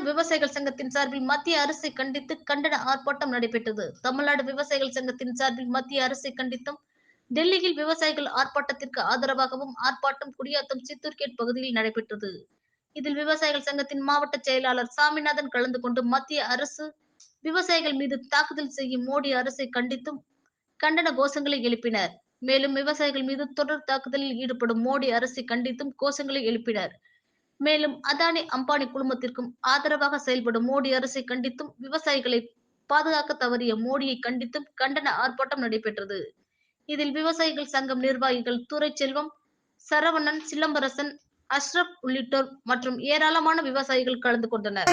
தமிழ்நாடு விவசாயிகள் சங்கத்தின் சார்பில் மத்திய அரசை கண்டித்து கண்டன ஆர்ப்பாட்டம் நடைபெற்றது. தமிழ்நாடு விவசாயிகள் சங்கத்தின் சார்பில் மத்திய அரசை கண்டித்தும் டெல்லியில் விவசாயிகள் ஆர்ப்பாட்டத்திற்கு ஆதரவாகவும் ஆர்ப்பாட்டம் குடியாத்தம் சித்தூர்கேட் பகுதியில் நடைபெற்றது. இதில் விவசாயிகள் சங்கத்தின் மாவட்ட செயலாளர் சாமிநாதன் கலந்து கொண்டு மத்திய அரசு விவசாயிகள் மீது தாக்குதல் செய்யும் மோடி அரசை கண்டித்தும் கண்டன கோஷங்களை எழுப்பினர். மேலும் விவசாயிகள் மீது தொடர் தாக்குதலில் ஈடுபடும் மோடி அரசை கண்டித்தும் கோஷங்களை எழுப்பினர். மேலும் அதானி அம்பானி குழுமத்திற்கும் ஆதரவாக செயல்படும் மோடி அரசை கண்டித்தும் விவசாயிகளை பாதுகாக்க தவறிய மோடியை கண்டித்தும் கண்டன ஆர்ப்பாட்டம் நடைபெற்றது. இதில் விவசாயிகள் சங்கம் நிர்வாகிகள் துரைச்செல்வம் சரவணன் சிலம்பரசன் அஷ்ரப் உள்ளிட்டோர் மற்றும் ஏராளமான விவசாயிகள் கலந்து கொண்டனர்.